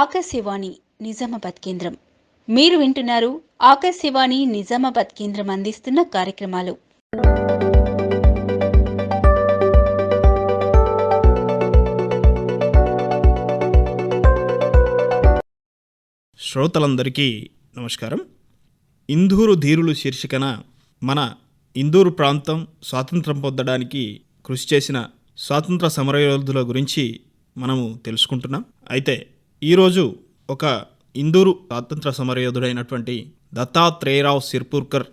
ఆకాశవాణి నిజామాబాద్ కేంద్రం. మీరు వింటున్నారు ఆకాశవాణి నిజామాబాద్ కేంద్రం అందిస్తున్న కార్యక్రమాలు. శ్రోతలందరికీ నమస్కారం. ఇందూరు ధీరులు శీర్షికన మన ఇందూరు ప్రాంతం స్వాతంత్రం పొందడానికి కృషి చేసిన స్వాతంత్ర సమరయోధుల గురించి మనము తెలుసుకుంటున్నాం. అయితే ఈరోజు ఒక ఇందూరు స్వాతంత్ర సమరయోధుడైనటువంటి దత్తాత్రేయరావు సిర్పూర్కర్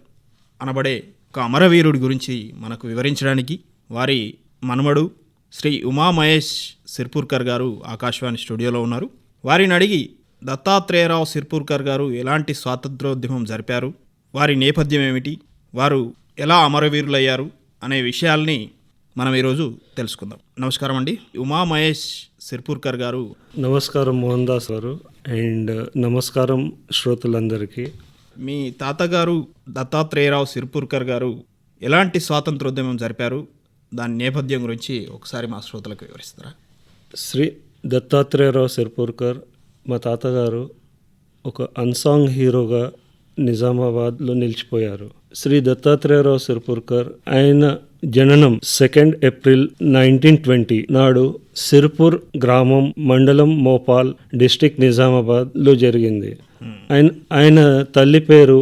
అనబడే ఒక అమరవీరుడి గురించి మనకు వివరించడానికి వారి మనమడు శ్రీ ఉమామహేష్ సిర్పూర్కర్ గారు ఆకాశవాణి స్టూడియోలో ఉన్నారు. వారిని అడిగి దత్తాత్రేయరావు సిర్పూర్కర్ గారు ఎలాంటి స్వాతంత్రోద్యమం జరిపారు? వారి నేపథ్యం ఏమిటి? వారు ఎలా అమరవీరులయ్యారు? అనే విషయాల్ని మనం ఈరోజు తెలుసుకుందాం. నమస్కారం అండి. ఉమామహేష్ సిర్పూర్కర్ గారు. నమస్కారం మోహన్ దాస్ గారు. అండ్ నమస్కారం శ్రోతలందరికీ. మీ తాతగారు దత్తాత్రేయరావు సిర్పూర్కర్ గారు ఎలాంటి స్వాతంత్రోద్యమం జరిపారు? దాని నేపథ్యం గురించి ఒకసారి మా శ్రోతలకు వివరిస్తారా? శ్రీ దత్తాత్రేయరావు సిర్పూర్కర్ మా తాతగారు ఒక అన్సాంగ్ హీరోగా నిజామాబాద్లో నిలిచిపోయారు. శ్రీ దత్తాత్రేయరావు సిర్పూర్కర్ ఆయన జననం సెకండ్ ఏప్రిల్ నైన్టీన్ ట్వంటీ నాడు సిర్పూర్ గ్రామం మండలం మోపాల్ డిస్టిక్ నిజామాబాద్లో జరిగింది ఆయన ఆయన తల్లి పేరు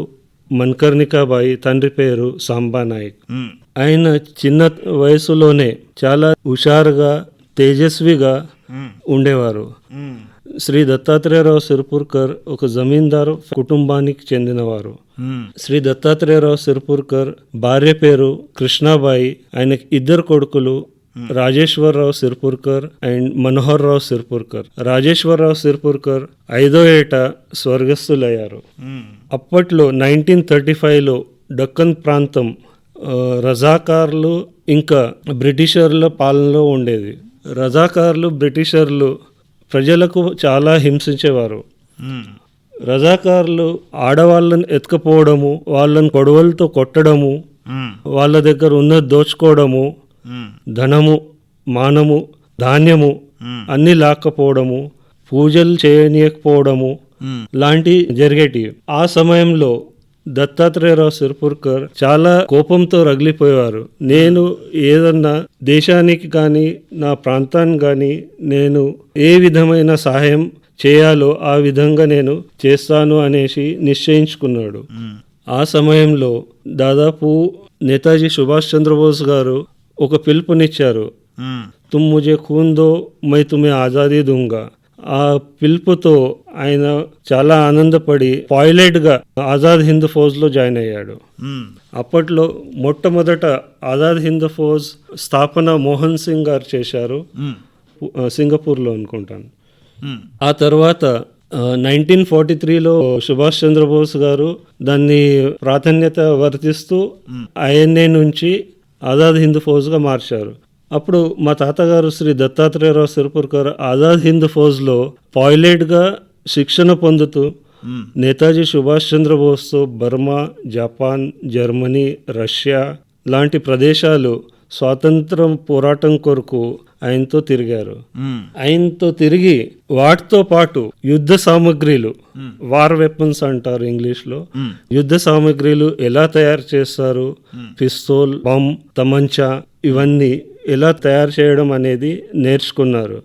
మన్కర్ణికాబాయి తండ్రి పేరు సాంబా నాయక్ మ్మ్. ఆయన చిన్న వయసులోనే చాలా హుషారుగా తేజస్విగా మ్మ్. ఉండేవారు. శ్రీ దత్తాత్రేయరావు సిర్పూర్కర్ ఒక జమీందారు కుటుంబానికి చెందినవారు. శ్రీ దత్తాత్రేయరావు సిర్పూర్కర్ భార్య పేరు కృష్ణాబాయి ఆయనకి ఇద్దరు కొడుకులు రాజేశ్వరరావు సిర్పూర్కర్ అండ్ మనోహర్ రావు సిర్పూర్కర్. రాజేశ్వరరావు సిర్పూర్కర్ ఐదో ఏట స్వర్గస్థులయ్యారు. అప్పట్లో నైన్టీన్ థర్టీ ఫైవ్లో డక్కన్ ప్రాంతం రజాకార్లు ఇంకా బ్రిటిషర్ల పాలనలో ఉండేది. రజాకార్లు బ్రిటిషర్లు ప్రజలకు చాలా హింసించేవారు. రజాకార్లు ఆడవాళ్ళని ఎత్తుకపోవడము వాళ్ళని కొడవలతో కొట్టడము. వాళ్ళ దగ్గర ఉన్నది దోచుకోవడము. ధనము మానము ధాన్యము. అన్నీ లాక్కపోవడము పూజలు చేయనీయకపోవడము. లాంటి జరిగేటివి ఆ సమయంలో దత్తాత్రేయరావు సిర్పూర్కర్ చాలా కోపంతో రగిలిపోయేవారు నేను ఏదన్నా దేశానికి కానీ నా ప్రాంతానికి కానీ నేను ఏ విధమైన సహాయం చేయాలో ఆ విధంగా నేను చేస్తాను అనేసి నిశ్చయించుకున్నాడు. ఆ సమయంలో దాదాపు నేతాజీ సుభాష్ చంద్రబోస్ గారు ఒక పిలుపునిచ్చారు మ్మ్. తుమ్ ముజే ఖూన్ దో మై తుమ్మే ఆజాదీ దూంగా ఆ పిలుపుతో ఆయన చాలా ఆనందపడి పైలట్గా ఆజాద్ హింద్ ఫౌజ్లో జాయిన్ అయ్యాడు. అప్పట్లో మొట్టమొదట ఆజాద్ హింద్ ఫౌజ్ స్థాపన మోహన్ సింగ్ గారు చేశారు. సింగపూర్లో అనుకుంటాను. ఆ తర్వాత నైన్టీన్ ఫార్టీ త్రీలో సుభాష్ చంద్రబోస్ గారు దాన్ని ప్రాధాన్యత వర్తిస్తూ ఐఎన్ఏ నుంచి ఆజాద్ హింద్ ఫౌజ్గా మార్చారు. అప్పుడు మా తాతగారు శ్రీ దత్తాత్రేయరావు సిర్పూర్కర్ ఆజాద్ హింద్ ఫౌజ్లో పైలట్గా శిక్షణ పొందుతూ. నేతాజీ సుభాష్ చంద్రబోస్తో బర్మా జపాన్ జర్మనీ రష్యా లాంటి ప్రదేశాలు స్వాతంత్రం పోరాటం కొరకు ఆయనతో తిరిగారు. ఆయనతో తిరిగి వాటితో పాటు యుద్ధ సామగ్రిలు వార్ వెపన్స్ అంటారు ఇంగ్లీష్లో మ్మ్. యుద్ధ సామగ్రిలు ఎలా తయారు చేస్తారు పిస్తోల్ బాంబ్ తమంచా ఇవన్నీ ఎలా తయారు చేయడం అనేది నేర్చుకున్నారు.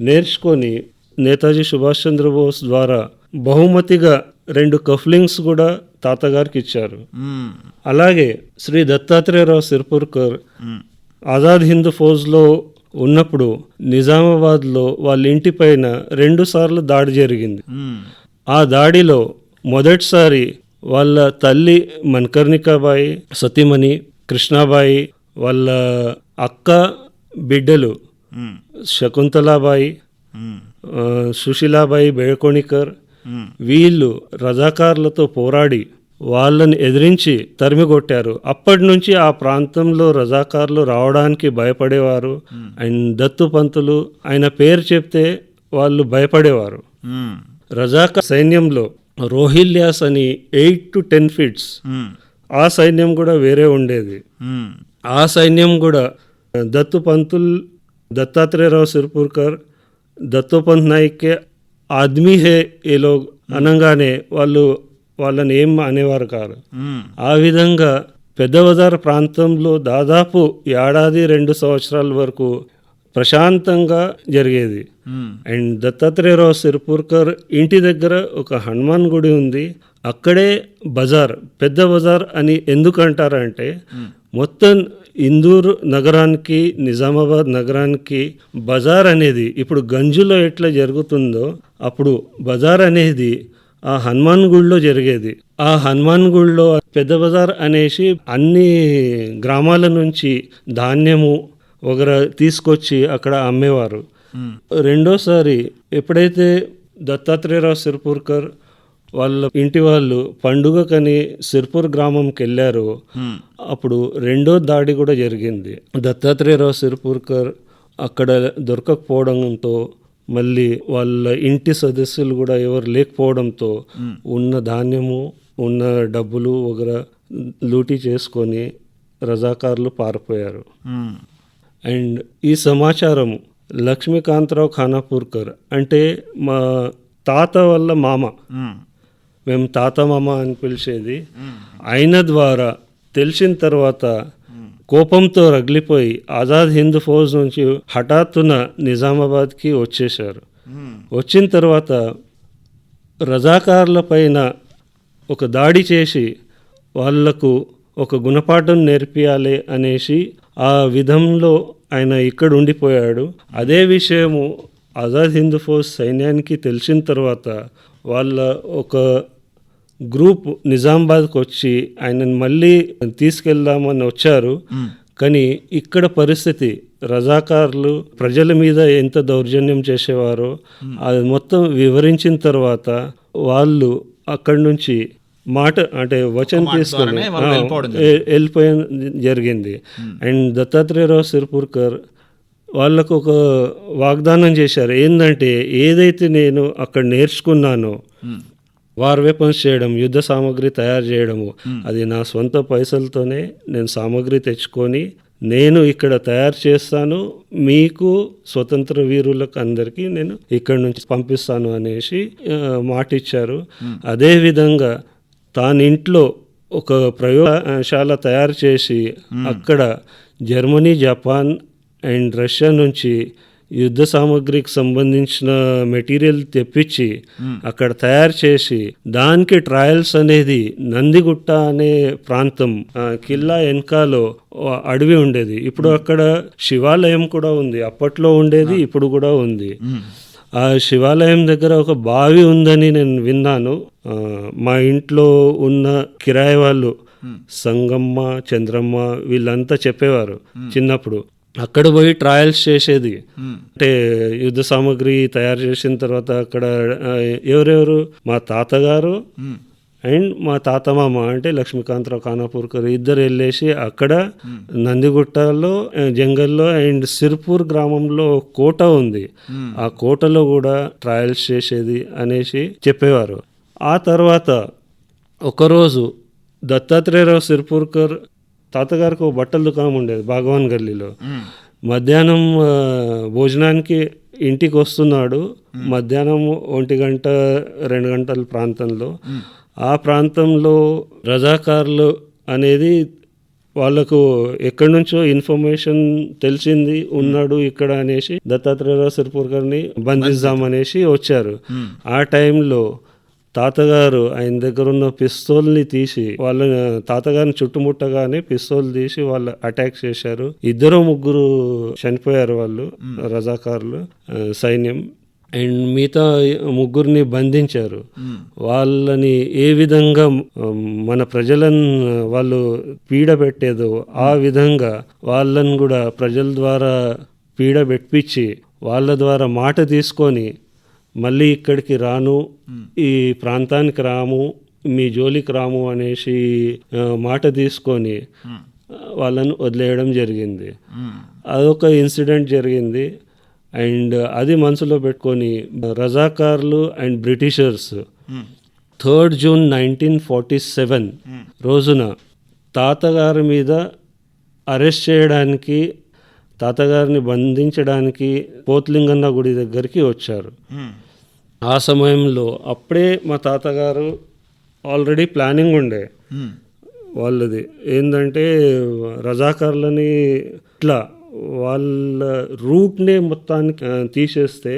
నేర్చుకొని నేతాజీ సుభాష్ చంద్రబోస్ ద్వారా బహుమతిగా రెండు కఫ్లింగ్స్ కూడా తాతగారికి ఇచ్చారు. అలాగే శ్రీ దత్తాత్రేయరావు సిర్పూర్కర్. ఆజాద్ హింద్ ఫౌజ్లో ఉన్నప్పుడు నిజామాబాద్లో వాళ్ళ ఇంటిపైన రెండు సార్లు దాడి జరిగింది. ఆ దాడిలో మొదటిసారి వాళ్ళ తల్లి మన్కర్ణికాబాయి సతీమణి కృష్ణాబాయి వాళ్ళ అక్క బిడ్డలు. శకుంతలాబాయి సుశీలాబాయి బేడకోణికర్ మ్మ్. వీళ్ళు రజాకారులతో పోరాడి వాళ్ళని ఎదిరించి తరిమికొట్టారు అప్పటి నుంచి ఆ ప్రాంతంలో రజాకారులు రావడానికి భయపడేవారు అండ్ దత్తు పంతులు ఆయన పేరు చెప్తే వాళ్ళు భయపడేవారు మ్మ్. రజాక సైన్యంలో రోహిల్యాస్ అని ఎయిట్ టు టెన్ ఫీట్స్. ఆ సైన్యం కూడా వేరే ఉండేది. ఆ సైన్యం కూడా దత్తు పంతుల్ దత్తాత్రేయరావు సిర్పూర్కర్ దత్తోపంత్ నాయక్కే ఆద్మీ హే ఏ లోగ్ అనగానే వాళ్ళు వాళ్ళని ఏం అనేవారు కాదు. ఆ విధంగా పెద్ద బజార్ ప్రాంతంలో దాదాపు ఏడాది రెండు సంవత్సరాల వరకు ప్రశాంతంగా జరిగేది. అండ్ దత్తాత్రేయరావు సిర్పూర్కర్ ఇంటి దగ్గర ఒక హనుమాన్ గుడి ఉంది అక్కడే బజార్ పెద్ద బజార్ అని ఎందుకు అంటారంటే మొత్తం ఇందూర్ నగరానికి నిజామాబాద్ నగరానికి బజార్ అనేది ఇప్పుడు గంజులో ఎట్లా జరుగుతుందో అప్పుడు బజార్ అనేది ఆ హనుమాన్ గుడిలో జరిగేది ఆ హనుమాన్ గుడిలో పెద్ద బజార్ అనేసి అన్ని గ్రామాల నుంచి ధాన్యము వగర తీసుకొచ్చి అక్కడ అమ్మేవారు మ్మ్. రెండోసారి ఎప్పుడైతే దత్తాత్రేయరావు సిర్పూర్కర్ వాళ్ళ ఇంటి వాళ్ళు పండుగకని సిర్పూర్ గ్రామంకి వెళ్ళారో. అప్పుడు రెండో దాడి కూడా జరిగింది. దత్తాత్రేయరావు సిర్పూర్కర్ అక్కడ దొరకకపోవడంతో మళ్ళీ వాళ్ళ ఇంటి సదస్సులు కూడా ఎవరు లేకపోవడంతో ఉన్న ధాన్యము ఉన్న డబ్బులు వగర లూటీ చేసుకొని రజాకారులు పారిపోయారు. అండ్ ఈ సమాచారం లక్ష్మీకాంతరావు ఖానాపూర్కర్ అంటే మా తాత వల్ల మామ మేము తాత మామ అని పిలిచేది. ఆయన ద్వారా తెలిసిన తర్వాత కోపంతో రగిలిపోయి ఆజాద్ హింద్ ఫౌజ్ నుంచి హఠాత్తున నిజామాబాద్కి వచ్చేశారు. వచ్చిన తర్వాత రజాకారుల పైన ఒక దాడి చేసి వాళ్ళకు ఒక గుణపాఠం నేర్పియాలి అనేసి ఆ విధంలో ఆయన ఇక్కడ ఉండిపోయాడు. అదే విషయము ఆజాద్ హింద్ ఫౌజ్ సైన్యానికి తెలిసిన తర్వాత వాళ్ళ ఒక గ్రూప్ నిజామాబాద్కి వచ్చి ఆయనను మళ్ళీ తీసుకెళ్దామని వచ్చారు. కానీ ఇక్కడ పరిస్థితి రజాకారులు ప్రజల మీద ఎంత దౌర్జన్యం చేసేవారో అది మొత్తం వివరించిన తర్వాత వాళ్ళు అక్కడి నుంచి మాట అంటే వచనం తీసుకొని ద్వారానే వాళ్ళు ఆ, వెళ్ళిపోవడం ఏ- వెళ్ళిపోయిన జరిగింది. అండ్ దత్తాత్రేయరావు సిర్పూర్కర్ వాళ్ళకు ఒక వాగ్దానం చేశారు. ఏంటంటే ఏదైతే నేను అక్కడ నేర్చుకున్నానో వార్ వెపన్స్ చేయడం యుద్ధ సామాగ్రి తయారు చేయడము. అది నా సొంత పైసలతోనే నేను సామాగ్రి తెచ్చుకొని నేను ఇక్కడ తయారు చేస్తాను. మీకు స్వతంత్ర వీరులకు అందరికీ నేను ఇక్కడ నుంచి పంపిస్తాను అనేసి ఆ, మాట ఇచ్చారు అదే విధంగా తాను ఇంట్లో ఒక ప్రయోగశాల తయారు చేసి అక్కడ జర్మనీ జపాన్ అండ్ రష్యా నుంచి యుద్ధ సామాగ్రికి సంబంధించిన మెటీరియల్ తెప్పించి అక్కడ తయారు చేసి దానికి ట్రయల్స్ అనేది నందిగుట్ట అనే ప్రాంతం కిల్లా వెనకాలో అడవి ఉండేది. ఇప్పుడు అక్కడ శివాలయం కూడా ఉంది. అప్పట్లో ఉండేది ఇప్పుడు కూడా ఉంది. ఆ శివాలయం దగ్గర ఒక బావి ఉందని నేను విన్నాను. మా ఇంట్లో ఉన్న కిరాయి వాళ్ళు సంగమ్మ చంద్రమ్మ వీళ్ళంతా చెప్పేవారు చిన్నప్పుడు. అక్కడ పోయి ట్రయల్స్ చేసేది. అంటే యుద్ధ సామాగ్రి తయారు చేసిన తర్వాత అక్కడ ఎవరెవరు? మా తాతగారు అండ్ మా తాతమామ అంటే లక్ష్మీకాంతరావు ఖానాపూర్కర్ ఇద్దరు వెళ్ళేసి అక్కడ నందిగుట్టలో జంగల్లో అండ్ సిర్పూర్ గ్రామంలో కోట ఉంది. ఆ కోటలో కూడా ట్రయల్స్ చేసేది అనేసి చెప్పేవారు. ఆ తర్వాత ఒకరోజు దత్తాత్రేయరావు సిర్పూర్కర్ తాతగారికి ఒక బట్టల దుకాణం ఉండేది భగవాన్ గల్లీలో. మధ్యాహ్నం భోజనానికి ఇంటికి వస్తున్నాడు. మధ్యాహ్నం ఒంటి గంట రెండు గంటల ప్రాంతంలో. ఆ ప్రాంతంలో రజాకారులు అనేది వాళ్ళకు ఎక్కడి నుంచో ఇన్ఫర్మేషన్ తెలిసింది ఉన్నాడు ఇక్కడ అనేసి దత్తాత్రేయరావు సిర్పూర్కర్ని బంధిద్దామనేసి వచ్చారు. ఆ టైంలో తాతగారు ఆయన దగ్గర ఉన్న పిస్తోల్ని తీసి వాళ్ళ తాతగారిని చుట్టుముట్టగానే పిస్తోల్ తీసి వాళ్ళు అటాక్ చేశారు. ఇద్దరు ముగ్గురు చనిపోయారు వాళ్ళు రజాకారులు సైన్యం. అండ్ మిగతా ముగ్గురిని బంధించారు. వాళ్ళని ఏ విధంగా మన ప్రజలను వాళ్ళు పీడ పెట్టేదో ఆ విధంగా వాళ్ళని కూడా ప్రజల ద్వారా పీడ పెట్టించి వాళ్ళ ద్వారా మాట తీసుకొని మళ్ళీ ఇక్కడికి రాను ఈ ప్రాంతానికి రాము మీ జోలికి రాము అనేసి మాట తీసుకొని వాళ్ళను వదిలేయడం జరిగింది. అదొక ఇన్సిడెంట్ జరిగింది. అండ్ అది మనసులో పెట్టుకొని రజాకార్లు and Britishers third June nineteen forty seven రోజున తాతగారి మీద అరెస్ట్ చేయడానికి తాతగారిని బంధించడానికి పోత్లింగన్న గుడి దగ్గరికి వచ్చారు. ఆ సమయంలో అప్పుడే మా తాతగారు ఆల్రెడీ ప్లానింగ్ ఉండే. వాళ్ళది ఏంటంటే రజాకార్లని ఇట్లా వాళ్ళ రూట్నే మొత్తానికి తీసేస్తే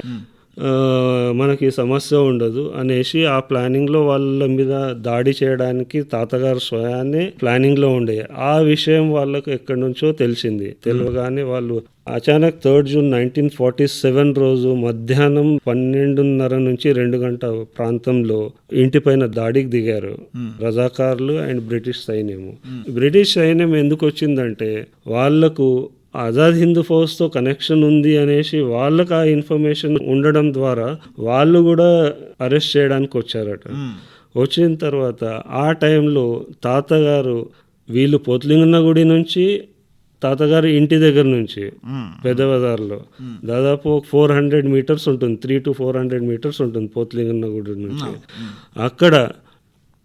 మనకి సమస్య ఉండదు అనేసి ఆ ప్లానింగ్లో వాళ్ళ మీద దాడి చేయడానికి తాతగారు స్వయాన్ని ప్లానింగ్లో ఉండే. ఆ విషయం వాళ్ళకు ఎక్కడి నుంచో తెలిసింది. తెలియగానే వాళ్ళు అచానక్ third June nineteen forty seven రోజు మధ్యాహ్నం పన్నెండున్నర నుంచి రెండు గంట ప్రాంతంలో ఇంటిపైన దాడికి దిగారు. రజాకార్లు అండ్ బ్రిటిష్ సైన్యము. బ్రిటిష్ సైన్యం ఎందుకు వచ్చిందంటే వాళ్ళకు ఆజాద్ హిందూ ఫౌజ్తో కనెక్షన్ ఉంది అనేసి వాళ్ళకి ఆ ఇన్ఫర్మేషన్ ఉండడం ద్వారా వాళ్ళు కూడా అరెస్ట్ చేయడానికి వచ్చారట. వచ్చిన తర్వాత ఆ టైంలో తాతగారు వీళ్ళు పోత్లింగన్న గుడి నుంచి తాతగారి ఇంటి దగ్గర నుంచి పెద్ద బజార్లో దాదాపు ఫోర్ హండ్రెడ్ మీటర్స్ ఉంటుంది three to four hundred meters ఉంటుంది పోత్లింగన్న గుడి నుంచి. అక్కడ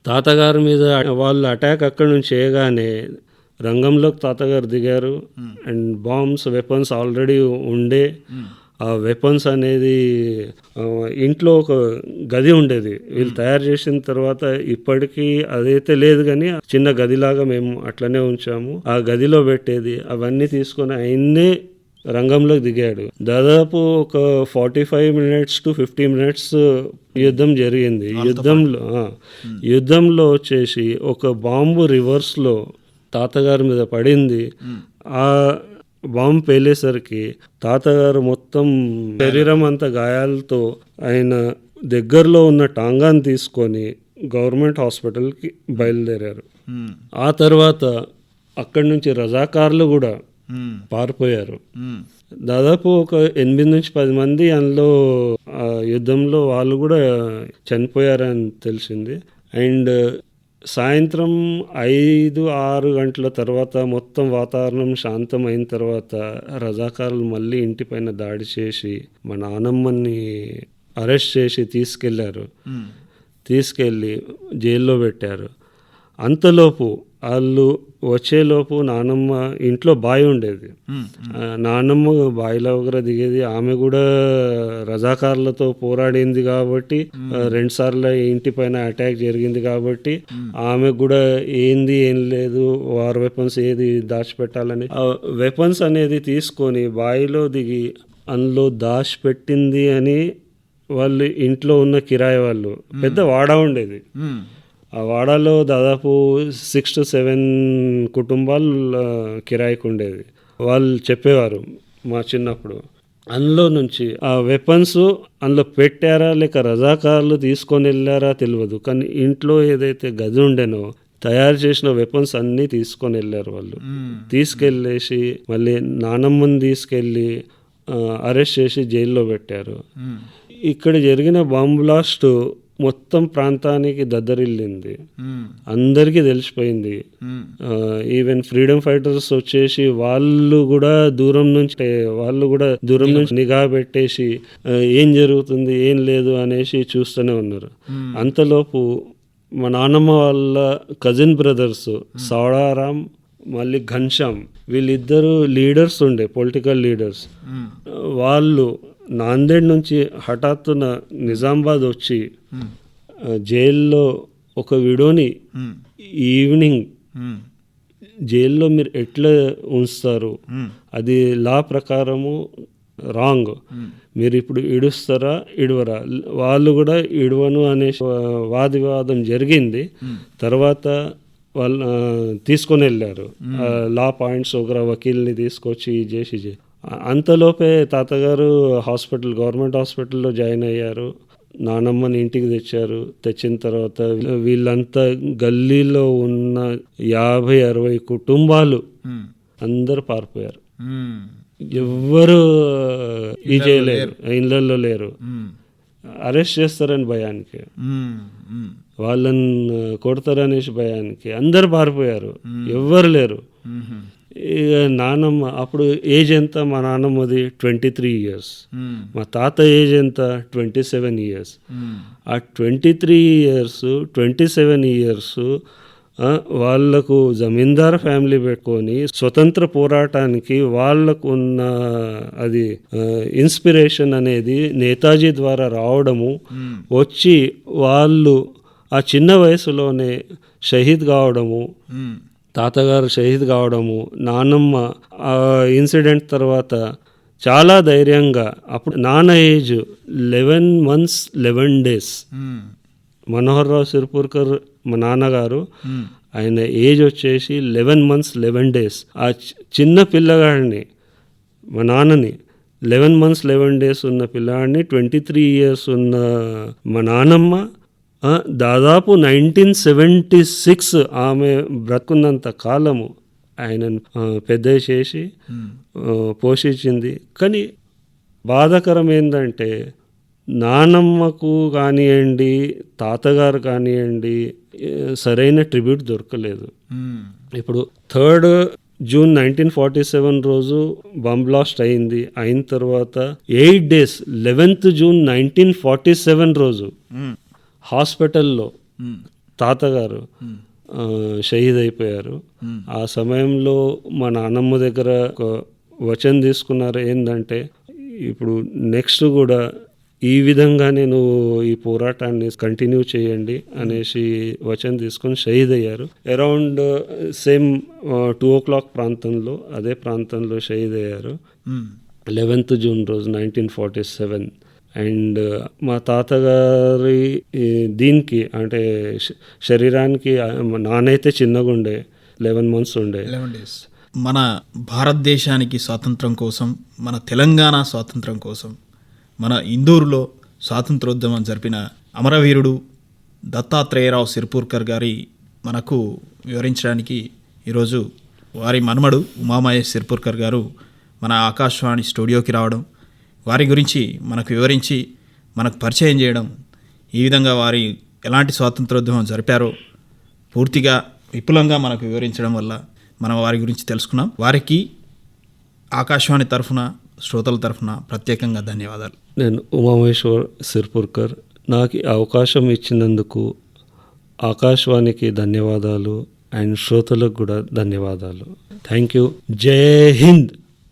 తాతగారి మీద వాళ్ళు అటాక్ అక్కడ నుంచి చేయగానే రంగంలోకి తాతగారు దిగారు. అండ్ బాంబ్స్ వెపన్స్ ఆల్రెడీ ఉండే. ఆ వెపన్స్ అనేది ఇంట్లో ఒక గది ఉండేది. వీళ్ళు తయారు చేసిన తర్వాత ఇప్పటికీ అదైతే లేదు కానీ చిన్న గదిలాగా మేము అట్లనే ఉంచాము. ఆ గదిలో పెట్టేది అవన్నీ తీసుకొని ఆయన్నే రంగంలోకి దిగాడు. దాదాపు ఒక forty five minutes to fifty minutes యుద్ధం జరిగింది. యుద్ధంలో యుద్ధంలో వచ్చేసి ఒక బాంబు రివర్స్లో తాతగారి మీద పడింది. ఆ బాంబు పేలేసరికి తాతగారు మొత్తం శరీరం అంతా గాయాలతో ఆయన దగ్గరలో ఉన్న టాంగాన్ని తీసుకొని గవర్నమెంట్ హాస్పిటల్కి బయలుదేరారు. ఆ తర్వాత అక్కడి నుంచి రజాకారులు కూడా పారిపోయారు. దాదాపు ఒక ఎనిమిది నుంచి పది మంది అందులో ఆ యుద్ధంలో వాళ్ళు కూడా చనిపోయారని తెలిసింది. అండ్ సాయంత్రం ఐదు ఆరు గంటల తర్వాత మొత్తం వాతావరణం శాంతం అయిన తర్వాత రజాకారులు మళ్ళీ ఇంటిపైన దాడి చేసి మా నానమ్మని అరెస్ట్ చేసి తీసుకెళ్ళారు. తీసుకెళ్ళి జైల్లో పెట్టారు అంతలోపు వాళ్ళు వచ్చేలోపు నానమ్మ ఇంట్లో బావి ఉండేది. మ్మ్. ఆ, నాన్నమ్మ బావిలో ఒకరు దిగేది. ఆమె కూడా రజాకారులతో పోరాడింది కాబట్టి రెండు సార్లు ఇంటి పైన అటాక్ జరిగింది కాబట్టి ఆమె కూడా ఏంది ఏం లేదు వార్ వెపన్స్ ఏది దాచిపెట్టాలని. వెపన్స్ అనేది తీసుకొని బావిలో దిగి అందులో దాచిపెట్టింది అని వాళ్ళు ఇంట్లో ఉన్న కిరాయి వాళ్ళు పెద్ద వాడ ఉండేది. ఆ వాడాలో దాదాపు సిక్స్ టు సెవెన్ కుటుంబాలు కిరాయికి ఉండేది వాళ్ళు చెప్పేవారు మా చిన్నప్పుడు. అందులో నుంచి ఆ వెపన్స్ అందులో పెట్టారా లేక రజాకారులు తీసుకొని వెళ్ళారా తెలియదు. కానీ ఇంట్లో ఏదైతే గది ఉండేనో తయారు చేసిన వెపన్స్ అన్నీ తీసుకొని వెళ్ళారు వాళ్ళు. తీసుకెళ్ళేసి మళ్ళీ నానమ్మని తీసుకెళ్ళి అరెస్ట్ చేసి జైల్లో పెట్టారు. ఇక్కడ జరిగిన బాంబ్ బ్లాస్ట్ మొత్తం ప్రాంతానికి దద్దరిల్లింది. అందరికీ తెలిసిపోయింది. ఈవెన్ ఫ్రీడమ్ ఫైటర్స్ వచ్చేసి వాళ్ళు కూడా దూరం నుంచి వాళ్ళు కూడా దూరం నుంచి నిఘా పెట్టేసి ఏం జరుగుతుంది ఏం లేదు అనేసి చూస్తూనే ఉన్నారు అంతలోపు మా నాన్నమ్మ వాళ్ళ కజిన్ బ్రదర్స్ సౌడారాం మళ్ళీ ఘన్శ్యామ్ వీళ్ళిద్దరు లీడర్స్ ఉండే పొలిటికల్ లీడర్స్. వాళ్ళు నాందేడ్ నుంచి హఠాత్తున నిజామాబాద్ వచ్చి జైల్లో ఒక విడోని. ఈవినింగ్. జైల్లో మీరు ఎట్లా ఉంచుతారు. అది లా ప్రకారము రాంగ్. మీరు ఇప్పుడు ఇడుస్తారా ఇడవరా? వాళ్ళు కూడా ఇడవను అనే వాద వివాదం జరిగింది తర్వాత వాళ్ళు తీసుకొని వెళ్ళారు. లా పాయింట్స్ ఒక వకీల్ని తీసుకొచ్చి చేసి. అంతలోపే తాతగారు హాస్పిటల్ గవర్నమెంట్ హాస్పిటల్లో జాయిన్ అయ్యారు. నానమ్మని ఇంటికి తెచ్చారు. తెచ్చిన తర్వాత వీళ్ళంతా గల్లీలో ఉన్న యాభై అరవై కుటుంబాలు. అందరు పారిపోయారు. ఎవ్వరు ఈ చేయలేరు ఇళ్ళల్లో లేరు. అరెస్ట్ చేస్తారని భయానికి. వాళ్ళని కొడతారనేసి భయానికి అందరు పారిపోయారు. ఎవ్వరు లేరు. నానమ్మ అప్పుడు ఏజ్ ఎంత? మా నాన్నమ్మది ట్వంటీ త్రీ ఇయర్స్. మ్మ్. మా తాత ఏజ్ ఎంత? Twenty seven years. మ్మ్. ఆ twenty three years twenty seven years వాళ్ళకు జమీందార్ ఫ్యామిలీ పెట్టుకొని స్వతంత్ర పోరాటానికి వాళ్ళకు ఉన్న అది ఇన్స్పిరేషన్ అనేది నేతాజీ ద్వారా రావడము వచ్చి వాళ్ళు ఆ చిన్న వయసులోనే షహీద్ కావడము తాతగారు షహీద్ కావడము నానమ్మ ఆ ఇన్సిడెంట్ తర్వాత చాలా ధైర్యంగా అప్పుడు నాన్న age eleven months eleven days. Manohar Rao Sirpurkar మా నాన్నగారు ఆయన ఏజ్ వచ్చేసి లెవెన్ మంత్స్ లెవెన్ డేస్. ఆ చిన్న పిల్లగాడిని మా నాన్నని లెవెన్ మంత్స్ లెవెన్ డేస్ ఉన్న పిల్లాడిని ట్వంటీ త్రీ ఇయర్స్ ఉన్న మా నానమ్మ దాదాపు నైన్టీన్ సెవెంటీ సిక్స్ ఆమె బ్రతుకున్నంత కాలము ఆయనను పెద్ద చేసి ఆ, పోషించింది. కానీ బాధాకరం ఏంటంటే నానమ్మకు కానివ్వండి తాతగారు కానివ్వండి సరైన ట్రిబ్యూట్ దొరకలేదు. ఇప్పుడు third June nineteen forty seven రోజు బాంబ్ బ్లాస్ట్ అయింది. అయిన తర్వాత eight days eleventh June nineteen forty seven రోజు హాస్పిటల్లో తాతగారు షహీద్ అయిపోయారు ఆ సమయంలో మా నాన్నమ్మ దగ్గర ఒక వచనం తీసుకున్నారు. ఏంటంటే ఇప్పుడు నెక్స్ట్ కూడా ఈ విధంగానే నువ్వు ఈ పోరాటాన్ని కంటిన్యూ చేయండి అనేసి వచనం తీసుకొని షహీద్ అయ్యారు around same two o'clock ప్రాంతంలో అదే ప్రాంతంలో షహీద్ అయ్యారు లెవెన్త్ జూన్ రోజు నైన్టీన్ ఫార్టీ సెవెన్ అండ్ మా తాతగారి దీనికి అంటే శరీరానికి నానైతే చిన్నగా ఉండే లెవెన్ మంత్స్ ఉండే. Eleven days. మన భారతదేశానికి స్వాతంత్రం కోసం మన తెలంగాణ స్వాతంత్రం కోసం మన ఇందూరులో స్వాతంత్రోద్యమం జరిపిన అమరవీరుడు దత్తాత్రేయరావు సిర్పూర్కర్ గారి మనకు వివరించడానికి ఈరోజు వారి మనుమడు ఉమామహేష్ సిర్పూర్కర్ గారు మన ఆకాశవాణి స్టూడియోకి రావడం వారి గురించి మనకు వివరించి మనకు పరిచయం చేయడం ఈ విధంగా వారి ఎలాంటి స్వాతంత్రోద్యమం జరిపారో పూర్తిగా విపులంగా మనకు వివరించడం వల్ల మనం వారి గురించి తెలుసుకున్నాం. వారికి ఆకాశవాణి తరఫున శ్రోతల తరఫున ప్రత్యేకంగా ధన్యవాదాలు. నేను ఉమామేశ్వర్ సిర్పుర్కర్. నాకు అవకాశం ఇచ్చినందుకు ఆకాశవాణికి ధన్యవాదాలు అండ్ శ్రోతలకు కూడా ధన్యవాదాలు. Thank you. జై హింద్!